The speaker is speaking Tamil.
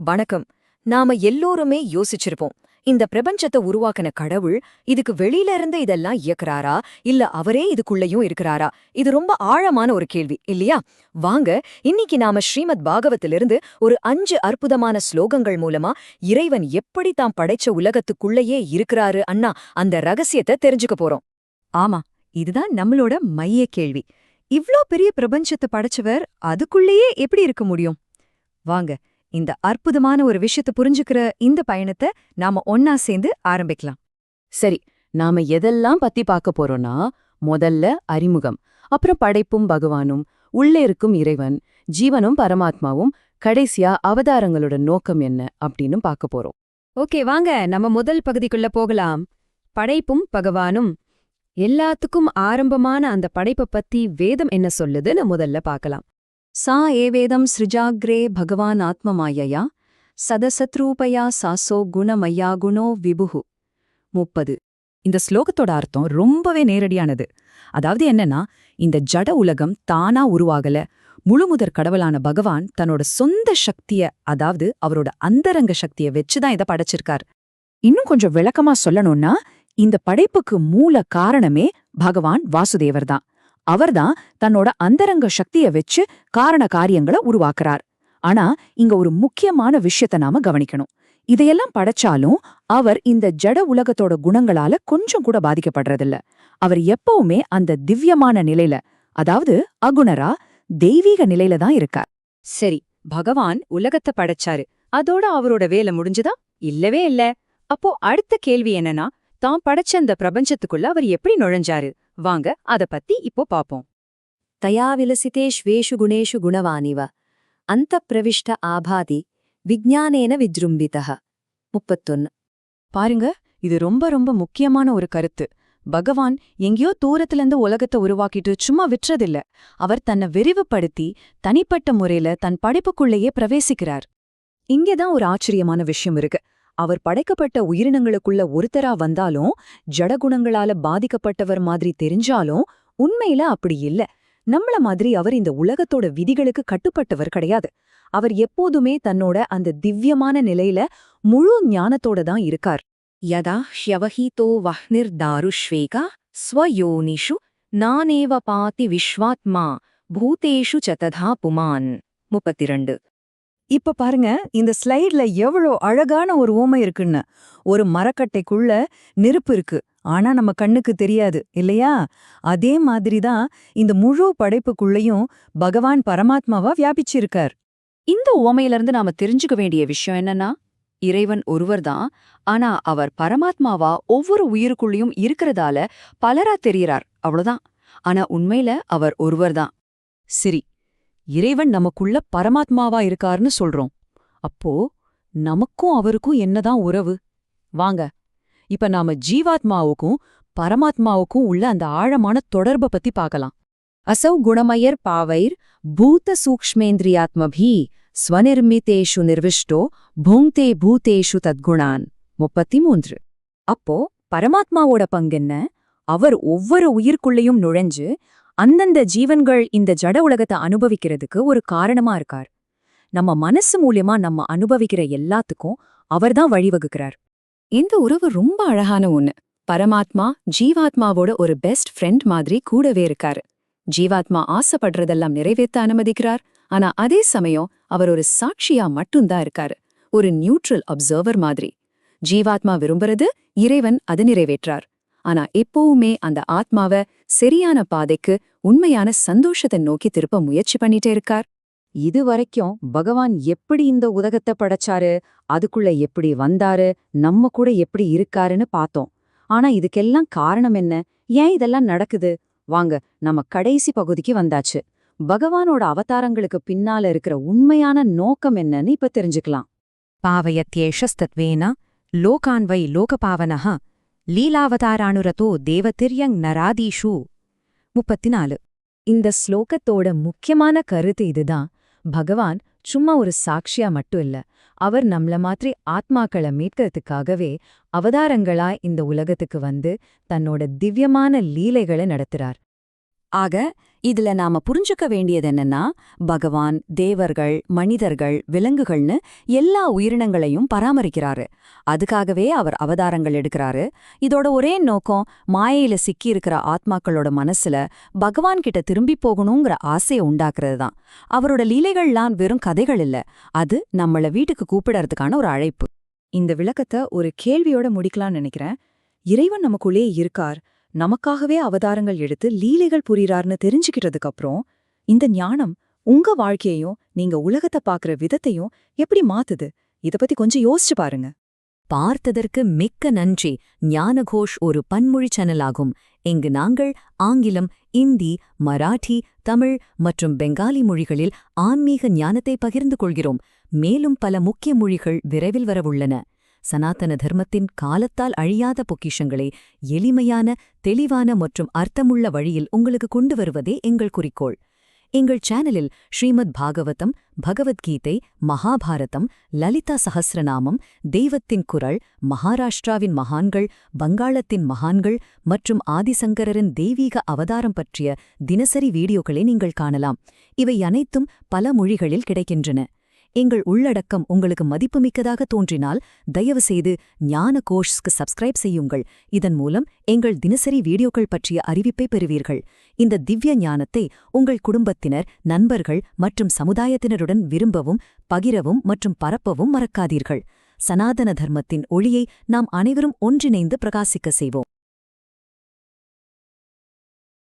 வணக்கம். நாம எல்லோருமே யோசிச்சிருப்போம். இந்த பிரபஞ்சத்தை உருவாக்கின கடவுள் இதுக்கு வெளியில இருந்து இதெல்லாம் இயக்குறாரா? இல்ல அவரே இதுக்குள்ளயும் இருக்கிறாரா? இது ரொம்ப ஆழமான ஒரு கேள்வி இல்லையா? வாங்க இன்னைக்கு நாம ஸ்ரீமத் பாகவத்திலிருந்து ஒரு அஞ்சு அற்புதமான ஸ்லோகங்கள் மூலமா இறைவன் எப்படி தாம் படைச்ச உலகத்துக்குள்ளேயே இருக்கிறாரு அண்ணா அந்த ரகசியத்தை தெரிஞ்சுக்க போறோம். ஆமா இதுதான் நம்மளோட மைய கேள்வி. இவ்ளோ பெரிய பிரபஞ்சத்தை படைச்சவர் அதுக்குள்ளேயே எப்படி இருக்க முடியும்? வாங்க இந்த அற்புதமான ஒரு விஷயத்தை புரிஞ்சுக்கிற இந்த பயணத்தை நாம ஒன்னா சேர்ந்து ஆரம்பிக்கலாம். சரி நாம எதெல்லாம் பத்தி பார்க்க போறோம்னா முதல்ல அறிமுகம் அப்புறம் படைப்பும் பகவானும் உள்ளே இருக்கும் இறைவன் ஜீவனும் பரமாத்மாவும் கடைசியா அவதாரங்களோட நோக்கம் என்ன அப்படின்னு பார்க்க போறோம். ஓகே வாங்க நம்ம முதல் பகுதிக்குள்ள போகலாம். படைப்பும் பகவானும். எல்லாத்துக்கும் ஆரம்பமான அந்த படைப்பை பத்தி வேதம் என்ன சொல்லுதுன்னு முதல்ல பார்க்கலாம். சா ஏவேதம் சிருஜாக்ரே பகவான் ஆத்மமாயயா சதசத்ரூபயா சாசோ குணமையா குணோ விபுகு முப்பது இந்த ஸ்லோகத்தோட அர்த்தம் ரொம்பவே நேரடியானது. அதாவது என்னன்னா இந்த ஜட உலகம் தானா உருவாகல. முழுமுதற் கடவுளான பகவான் தன்னோட சொந்த சக்திய அதாவது அவரோட அந்தரங்க சக்திய வச்சுதான் இதை படைச்சிருக்கார். இன்னும் கொஞ்சம் விளக்கமா சொல்லணும்னா இந்த படைப்புக்கு மூல காரணமே பகவான் வாசுதேவர் தான். அவர்தான் தன்னோட அந்தரங்க சக்திய வச்சு காரண காரியங்களை உருவாக்குறார். ஆனா இங்க ஒரு முக்கியமான விஷயத்த நாம கவனிக்கணும். இதையெல்லாம் படைச்சாலும் அவர் இந்த ஜட உலகத்தோட குணங்களால கொஞ்சம் கூட பாதிக்கப்படுறதில்ல. அவர் எப்பவுமே அந்த திவ்யமான நிலையில அதாவது அகுணரா தெய்வீக நிலையில தான் இருக்கார். சரி பகவான் உலகத்தை படைச்சாரு. அதோட அவரோட வேலை முடிஞ்சுதா? இல்லவே இல்ல. அப்போ அடுத்த கேள்வி என்னன்னா தான் படைச்ச அந்த பிரபஞ்சத்துக்குள்ள அவர் எப்படி நுழைஞ்சாரு? வாங்க அத பத்தி இப்போ பாப்போம். தயா விலசிதேஷ்வேஷு குணேஷு குணவானிவ. அந்த பிரவிஷ்ட ஆபாதி விஜ்ஞானேன விஜృంభిதः முப்பத்தொன்னு. பாருங்க இது ரொம்ப ரொம்ப முக்கியமான ஒரு கருத்து. பகவான் எங்கேயோ தூரத்துல இருந்து உலகத்தை உருவாக்கிட்டு சும்மா விற்றதில்ல. அவர் தன்னை விரிவுபடுத்தி தனிப்பட்ட முறையில தன் படைப்புக்குள்ளேயே பிரவேசிக்கிறார். இங்கேதான் ஒரு ஆச்சரியமான விஷயம் இருக்கு. அவர் படைக்கப்பட்ட உயிரினங்களுக்குள்ள ஒருத்தரா வந்தாலும் ஜடகுணங்களால பாதிக்கப்பட்டவர் மாதிரி தெரிஞ்சாலும் உண்மையில அப்படி இல்ல. நம்மள மாதிரி அவர் இந்த உலகத்தோட விதிகளுக்கு கட்டுப்பட்டவர் கிடையாது. அவர் எப்போதுமே தன்னோட அந்த திவ்யமான நிலையில முழு ஞானத்தோட தான் இருக்கார். யதா ஷ்யவஹீதோ வஹ்னிர் தாருஷ்வேகா ஸ்வயோனிஷு நானேவ பாதி விஸ்வாத்மா பூதேஷு சததா புமான். முப்பத்திரண்டு. இப்ப பாருங்க இந்த ஸ்லைட்ல எவ்வளோ அழகான ஒரு ஓமை இருக்குன்னு. ஒரு மரக்கட்டைக்குள்ள நெருப்பு இருக்கு. ஆனா நம்ம கண்ணுக்கு தெரியாது இல்லையா? அதே மாதிரி தான் இந்த முழு படைப்புக்குள்ளேயும் பகவான் பரமாத்மாவா வியாபிச்சிருக்கார். இந்த ஓமையிலிருந்து நாம தெரிஞ்சுக்க வேண்டிய விஷயம் என்னன்னா இறைவன் ஒருவர்தான் ஆனா அவர் பரமாத்மாவா ஒவ்வொரு உயிருக்குள்ளேயும் இருக்கிறதால பலரா தெரியறார். அவ்வளோதான் ஆனா உண்மையில அவர் ஒருவர்தான் சரி இறைவன் நமக்குள்ள பரமாத்மாவா இருக்காருன்னு சொல்றோம். அப்போ நமக்கும் அவருக்கும் என்னதான் உறவு? வாங்க. இப்ப நாம ஜீவாத்மாவுக்கும் பரமாத்மாவுக்கும் உள்ள அந்த ஆழமான தொடர்பை பத்தி பார்க்கலாம். அசௌ குணமயர் பாவைர் பூத சூக்ஷ்மேந்திரியாத்மபி ஸ்வநிர்மிதேஷு நிர்விஷ்டோ புங்தே பூதேஷு தத்குணான். முப்பத்தி மூன்று அப்போ பரமாத்மாவோட பங்கென்ன? அவர் ஒவ்வொரு உயிர்க்குள்ளேயும் நுழைஞ்சு அந்தந்த ஜீவன்கள் இந்த ஜட உலகத்தை அனுபவிக்கிறதுக்கு ஒரு காரணமா இருக்கார். நம்ம மனசு மூலியமா நம்ம அனுபவிக்கிற எல்லாத்துக்கும் அவர்தான் வழிவகுக்கிறார். இந்த உறவு ரொம்ப அழகான ஒண்ணு. பரமாத்மா ஜீவாத்மாவோட ஒரு பெஸ்ட் ஃப்ரெண்ட் மாதிரி கூடவே இருக்காரு. ஜீவாத்மா ஆசைப்படுறதெல்லாம் நிறைவேற்ற அனுமதிக்கிறார். ஆனா அதே சமயம் அவர் ஒரு சாட்சியா மட்டும்தான் இருக்காரு. ஒரு நியூட்ரல் அப்சர்வர் மாதிரி. ஜீவாத்மா விரும்புறது இறைவன் அது நிறைவேற்றார். ஆனா எப்பவுமே அந்த ஆத்மாவ சரியான பாதைக்கு உண்மையான சந்தோஷத்தை நோக்கி திருப்ப முயற்சி பண்ணிட்டே இருக்கார். இது வரைக்கும் பகவான் எப்படி இந்த உலகத்தை படைச்சாரு? அதுக்குள்ள எப்படி வந்தாரு? நம்ம கூட எப்படி இருக்காருன்னு பார்த்தோம். ஆனா இதுக்கெல்லாம் காரணம் என்ன? ஏன் இதெல்லாம் நடக்குது? வாங்க நம்ம கடைசி பகுதிக்கு வந்தாச்சு. பகவானோட அவதாரங்களுக்கு பின்னால இருக்கிற உண்மையான நோக்கம் என்னன்னு இப்ப தெரிஞ்சுக்கலாம். பாவயத்யேஷஸ்தத்வேன லோகான் வை லோகபாவனः லீலாவதாரானுரதோ தேவதிர்யங் நராதீஷு. முப்பத்தி நாலு இந்த ஸ்லோகத்தோட முக்கியமான கருத்து இதுதான். பகவான் சும்மா ஒரு சாட்சியா மட்டும் இல்ல அவர் நம்மள மாதிரி ஆத்மாக்களை மீட்கிறதுக்காகவே அவதாரங்களா இந்த உலகத்துக்கு வந்து தன்னோட திவ்யமான லீலைகளை நடத்துறார். ஆக இதுல நாம புரிஞ்சுக்க வேண்டியது என்னன்னா பகவான் தேவர்கள் மனிதர்கள் விலங்குகள்னு எல்லா உயிரினங்களையும் பராமரிக்கிறாரு. அதுக்காகவே அவர் அவதாரங்கள் எடுக்கிறாரு. இதோட ஒரே நோக்கம் மாயையில சிக்கி இருக்கிற ஆத்மாக்களோட மனசுல பகவான் கிட்ட திரும்பி போகணுங்கிற ஆசையை உண்டாக்குறது தான். அவரோட லீலைகள்லாம் வெறும் கதைகள் இல்ல. அது நம்மள வீட்டுக்கு கூப்பிடறதுக்கான ஒரு அழைப்பு. இந்த விளக்கத்தை ஒரு கேள்வியோட முடிக்கலாம்னு நினைக்கிறேன். இறைவன் நமக்குள்ளே இருக்கார். நமக்காகவே அவதாரங்கள் எடுத்து லீலைகள் புரிறார்னு தெரிஞ்சுக்கிட்டதுக்கு அப்புறம் இந்த ஞானம் உங்க வாழ்க்கையையும் நீங்க உலகத்தை பாக்குற விதத்தையும் எப்படி மாத்துது? இத பத்தி கொஞ்சம் யோசிச்சு பாருங்க. பார்த்ததற்கு மிக்க நன்றி. ஞானகோஷ் ஒரு பன்மொழி சேனலாகும். இங்கு நாங்கள் ஆங்கிலம் இந்தி மராட்டி தமிழ் மற்றும் பெங்காலி மொழிகளில் ஆன்மீக ஞானத்தை பகிர்ந்து கொள்கிறோம். மேலும் பல முக்கிய மொழிகள் விரைவில் வரவுள்ளன. சனாதன தர்மத்தின் காலத்தால் அழியாத பொக்கிஷங்களை எளிமையான தெளிவான மற்றும் அர்த்தமுள்ள வழியில் உங்களுக்கு கொண்டு வருவதே எங்கள் குறிக்கோள். எங்கள் சேனலில் ஸ்ரீமத் பாகவதம் பகவத்கீதை மகாபாரதம் லலிதா சஹஸ்ரநாமம் தெய்வத்தின் குரல் மகாராஷ்டிராவின் மகான்கள் வங்காளத்தின் மகான்கள் மற்றும் ஆதிசங்கரரின் தெய்வீக அவதாரம் பற்றிய தினசரி வீடியோக்களை நீங்கள் காணலாம். இவை அனைத்தும் பல மொழிகளில் கிடைக்கின்றன. எங்கள் உள்ளடக்கம் உங்களுக்கு மதிப்புமிக்கதாக தோன்றினால் தயவுசெய்து ஞான கோஷ்ஸ்க்கு சப்ஸ்கிரைப் செய்யுங்கள். இதன் மூலம் எங்கள் தினசரி வீடியோக்கள் பற்றிய அறிவிப்பை பெறுவீர்கள். இந்த திவ்ய ஞானத்தை உங்கள் குடும்பத்தினர் நண்பர்கள் மற்றும் சமுதாயத்தினருடன் விரும்பவும் பகிரவும் மற்றும் பரப்பவும் மறக்காதீர்கள். சனாதன தர்மத்தின் ஒளியை நாம் அனைவரும் ஒன்றிணைந்து பிரகாசிக்க செய்வோம்.